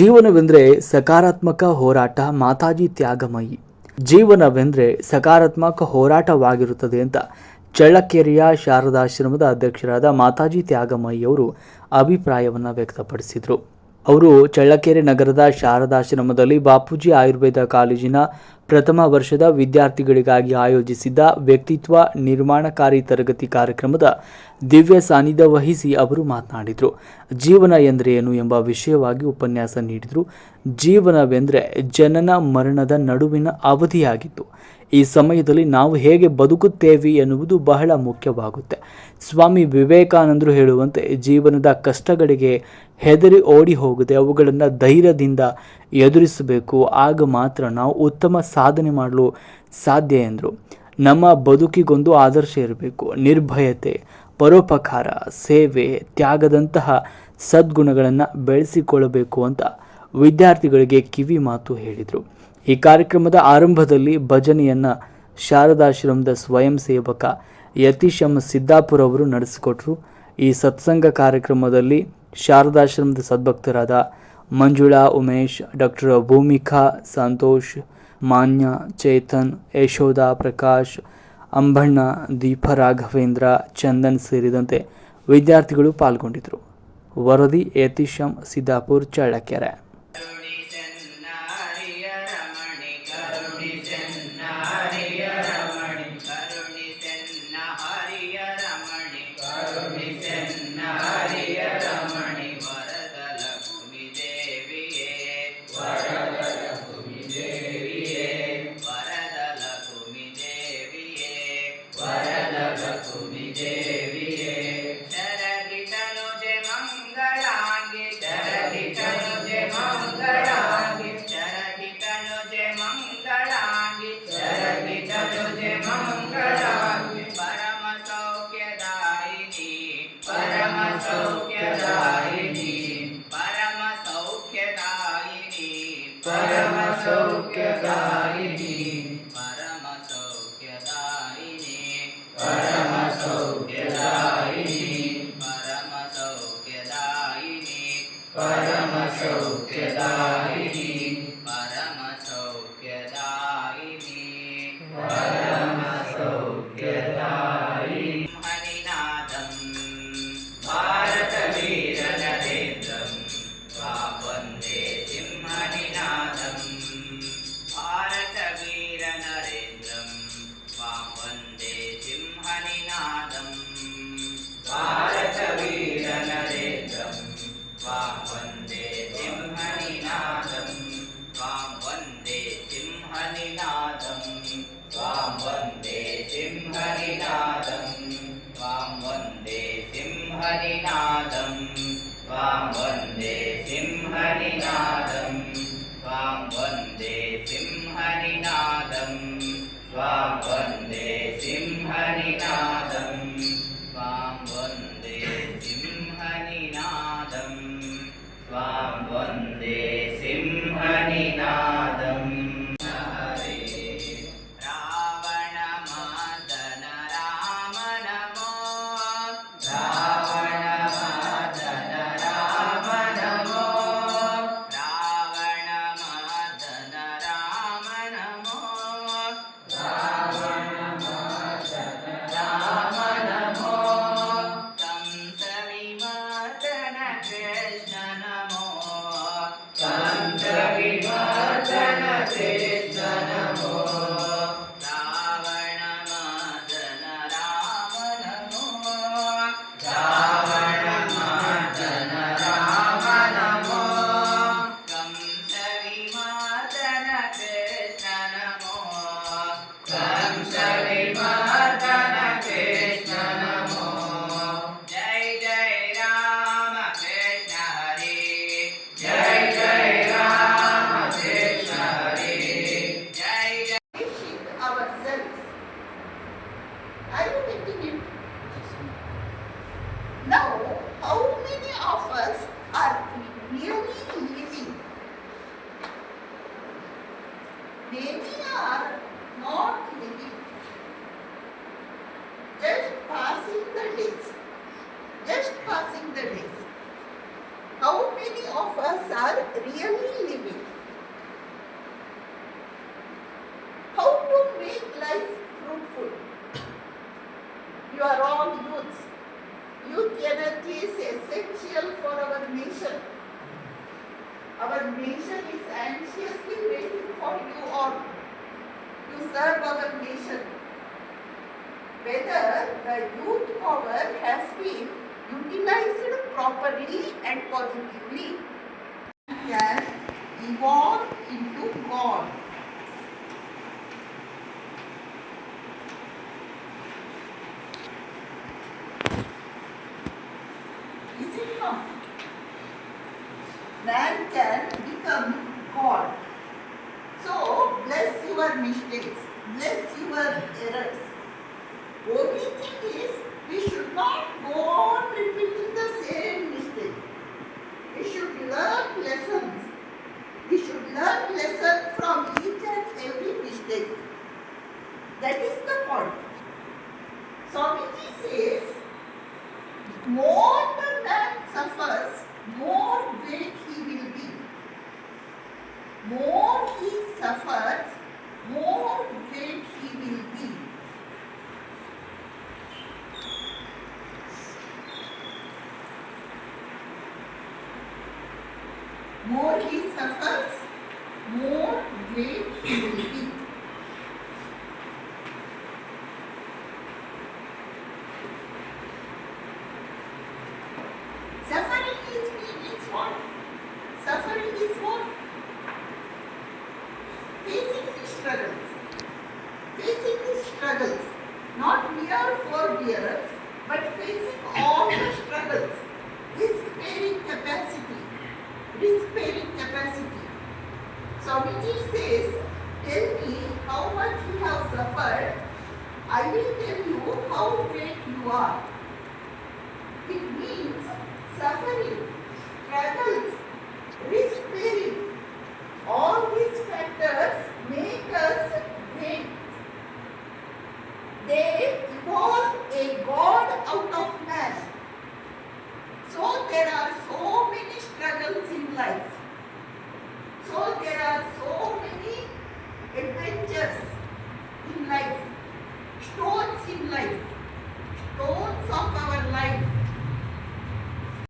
ಜೀವನವೆಂದರೆ ಸಕಾರಾತ್ಮಕ ಹೋರಾಟ ಮಾತಾಜಿ ತ್ಯಾಗಮಯಿ ಜೀವನವೆಂದರೆ ಸಕಾರಾತ್ಮಕ ಹೋರಾಟವಾಗಿರುತ್ತದೆ ಅಂತ ಚಳ್ಳಕೆರೆಯ ಶಾರದಾಶ್ರಮದ ಅಧ್ಯಕ್ಷರಾದ ಮಾತಾಜಿ ತ್ಯಾಗಮಯಿ ಅವರು ಅಭಿಪ್ರಾಯವನ್ನು ವ್ಯಕ್ತಪಡಿಸಿದರು ಅವರು ಚಳ್ಳಕೆರೆ ನಗರದ ಶಾರದಾಶ್ರಮದಲ್ಲಿ ಬಾಪೂಜಿ ಆಯುರ್ವೇದ ಕಾಲೇಜಿನ ಪ್ರಥಮ ವರ್ಷದ ವಿದ್ಯಾರ್ಥಿಗಳಿಗಾಗಿ ಆಯೋಜಿಸಿದ್ದ ವ್ಯಕ್ತಿತ್ವ ನಿರ್ಮಾಣಕಾರಿ ತರಗತಿ ಕಾರ್ಯಕ್ರಮದ ದಿವ್ಯ ಸಾನ್ನಿಧ್ಯ ವಹಿಸಿ ಅವರು ಮಾತನಾಡಿದರು ಜೀವನ ಎಂದರೆ ಏನು ಎಂಬ ವಿಷಯವಾಗಿ ಉಪನ್ಯಾಸ ನೀಡಿದರು ಜೀವನವೆಂದರೆ ಜನನ ಮರಣದ ನಡುವಿನ ಅವಧಿಯಾಗಿತ್ತು ಈ ಸಮಯದಲ್ಲಿ ನಾವು ಹೇಗೆ ಬದುಕುತ್ತೇವೆ ಎನ್ನುವುದು ಬಹಳ ಮುಖ್ಯವಾಗುತ್ತೆ ಸ್ವಾಮಿ ವಿವೇಕಾನಂದರು ಹೇಳುವಂತೆ ಜೀವನದ ಕಷ್ಟಗಳಿಗೆ ಹೆದರಿ ಓಡಿ ಹೋಗದೆ ಅವುಗಳನ್ನು ಧೈರ್ಯದಿಂದ ಎದುರಿಸಬೇಕು ಆಗ ಮಾತ್ರ ನಾವು ಉತ್ತಮ ಸಾಧನೆ ಮಾಡಲು ಸಾಧ್ಯ ಎಂದರು ನಮ್ಮ ಬದುಕಿಗೊಂದು ಆದರ್ಶ ಇರಬೇಕು ನಿರ್ಭಯತೆ ಪರೋಪಕಾರ ಸೇವೆ ತ್ಯಾಗದಂತಹ ಸದ್ಗುಣಗಳನ್ನು ಬೆಳೆಸಿಕೊಳ್ಳಬೇಕು ಅಂತ ವಿದ್ಯಾರ್ಥಿಗಳಿಗೆ ಕಿವಿ ಮಾತು ಹೇಳಿದರು ಈ ಕಾರ್ಯಕ್ರಮದ ಆರಂಭದಲ್ಲಿ ಭಜನೆಯನ್ನು ಶಾರದಾಶ್ರಮದ ಸ್ವಯಂ ಸೇವಕ ಯತೀಶಮ್ಮ ಸಿದ್ದಾಪುರ ಅವರು ನಡೆಸಿಕೊಟ್ರು ಈ ಸತ್ಸಂಗ ಕಾರ್ಯಕ್ರಮದಲ್ಲಿ ಶಾರದಾಶ್ರಮದ ಸದ್ಭಕ್ತರಾದ ಮಂಜುಳಾ ಉಮೇಶ್ ಡಾಕ್ಟರ್ ಭೂಮಿಕಾ ಸಂತೋಷ್ ಮಾನ್ಯ ಚೇತನ್ ಯಶೋಧ ಪ್ರಕಾಶ್ ಅಂಬಣ್ಣ ದೀಪ ರಾಘವೇಂದ್ರ ಚಂದನ್ ಸೇರಿದಂತೆ ವಿದ್ಯಾರ್ಥಿಗಳು ಪಾಲ್ಗೊಂಡಿದ್ದರು ವರದಿ ಯತೀಶಮ್ Siddapur Challakere and now. Bendiga our nation is anxiously waiting for you all to serve our nation. Whether the youth power has been utilized properly and positively can evolve into God. man can become God. So, bless your mistakes, bless your errors. Only thing is, we should not go on repeating the same mistake. We should learn lessons. We should learn lessons from each and every mistake. That is the point. Swamiji says, suffers, more great he will be. More he suffers, more guilt he will be. Swamiji says, tell me how much you have suffered. I will tell you how great you are. It means suffering